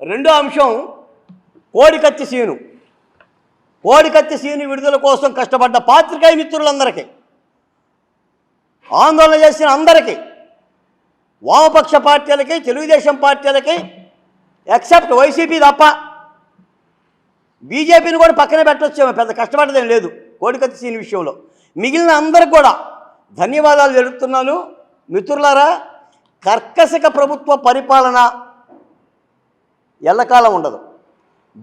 రెండో అంశం కోడికత్తి సీను. కోడికత్తి సీను విడుదల కోసం కష్టపడ్డ పాత్రికేయ మిత్రులందరికీ ఆందోళన చేసిన అందరికీ వామపక్ష పార్టీలకి తెలుగుదేశం పార్టీలకి ఎక్సెప్ట్ వైసీపీ తప్ప బీజేపీని కూడా పక్కనే పెట్టొచ్చేమో పెద్ద కష్టపడదేం లేదు కోడికత్తి సీని విషయంలో. మిగిలిన అందరికి కూడా ధన్యవాదాలు తెలుపుతున్నాను. మిత్రులారా కర్కశక ప్రభుత్వ పరిపాలన ఎల్లకాలం ఉండదు.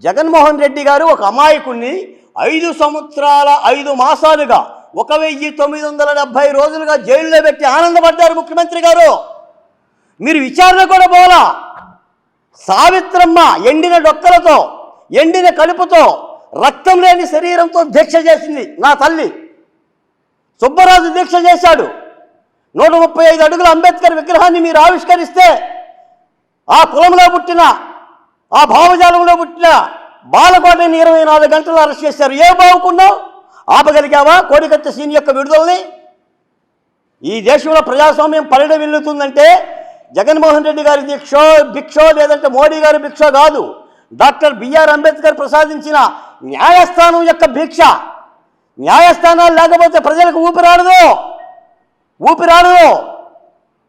జగన్మోహన్ రెడ్డి గారు ఒక అమాయకుణ్ణి ఐదు సంవత్సరాల ఐదు మాసాలుగా ఒక వెయ్యి తొమ్మిది వందల డెబ్భై రోజులుగా జైల్లో పెట్టి ఆనందపడ్డారు ముఖ్యమంత్రి గారు. మీరు విచారణ కూడా పోలా సావిత్రమ్మ ఎండిన డొక్కలతో ఎండిన కలుపుతో రక్తం లేని శరీరంతో దీక్ష చేసింది నా తల్లి. సుబ్బరాజు దీక్ష చేశాడు. నూట ముప్పై ఐదు అడుగుల అంబేద్కర్ విగ్రహాన్ని మీరు ఆవిష్కరిస్తే ఆ కులంలో పుట్టిన ఆ భావజాలంలో పుట్టిన బాలకోటని ఇరవై నాలుగు గంటలు అరెస్ట్ చేశారు. ఏ బావుకున్నావు ఆపగలిగావా? కోడికత్త సీన్ యొక్క విడుదలని? ఈ దేశంలో ప్రజాస్వామ్యం పరిడ వెళ్తుందంటే జగన్మోహన్ రెడ్డి గారి దీక్షో భిక్షో లేదంటే మోడీ గారి భిక్ష కాదు. డాక్టర్ బిఆర్ అంబేద్కర్ ప్రసాదించిన న్యాయస్థానం యొక్క భిక్ష. న్యాయస్థానాలు లేకపోతే ప్రజలకు ఊపిరాడదు. ఊపిరాడదు.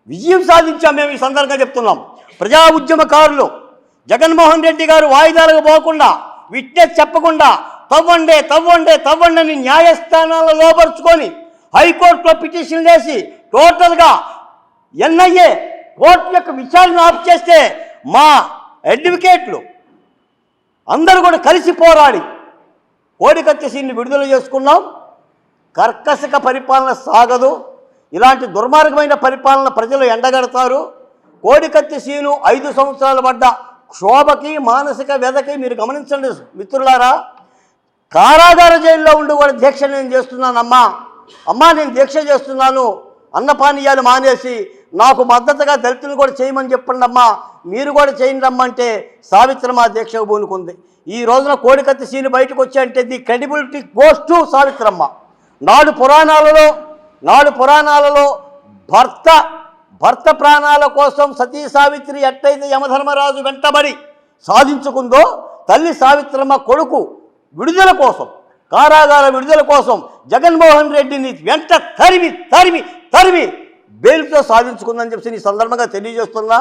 విజయం సాధించాం మేము ఈ సందర్భంగా చెప్తున్నాం. ప్రజా ఉద్యమకారులు జగన్మోహన్ రెడ్డి గారు వాయిదాలకు పోకుండా విట్నెస్ చెప్పకుండా తవ్వండే తవ్వండే తవ్వండి అని న్యాయస్థానాల్లో లోపరుచుకొని హైకోర్టులో పిటిషన్ వేసి టోటల్గా ఎన్ఐఏ కోర్టు యొక్క విచారణ ఆఫ్ చేస్తే మా అడ్వకేట్లు అందరూ కూడా కలిసి పోరాడి కోడికత్తి సీన్ని విడుదల చేసుకున్నాం. కర్కశక పరిపాలన సాగదు. ఇలాంటి దుర్మార్గమైన పరిపాలన ప్రజలు ఎండగడతారు. కోడికత్తి సీను ఐదు సంవత్సరాలు పడ్డ క్షోభకి మానసిక వ్యధకి మీరు గమనించండి మిత్రులారా. కారాగార జైల్లో ఉండి కూడా దీక్ష నేను చేస్తున్నానమ్మా. అమ్మా నేను దీక్ష చేస్తున్నాను. అన్నపానీయాలు మానేసి నాకు మద్దతుగా దళితులు కూడా చేయమని చెప్పండి అమ్మా. మీరు కూడా చేయండి అమ్మా అంటే సావిత్రమ్మ దీక్ష పూనుకుంది ఈ రోజున కోడికత్తి సీను బయటకు వచ్చాయంటే ది క్రెడిబిలిటీ గోస్ టు సావిత్రమ్మ. నాడు పురాణాలలో నాడు పురాణాలలో భర్త భర్త ప్రాణాల కోసం సతీ సావిత్రి ఎట్టయితే యమధర్మరాజు వెంటబడి సాధించుకుందో తల్లి సావిత్రమ్మ కొడుకు విడుదల కోసం కారాగార విడుదల కోసం జగన్మోహన్ రెడ్డిని వెంట తరిమి తరిమి తరిమి బెయిల్తో సాధించుకుందని చెప్పి ఈ సందర్భంగా తెలియజేస్తున్నా.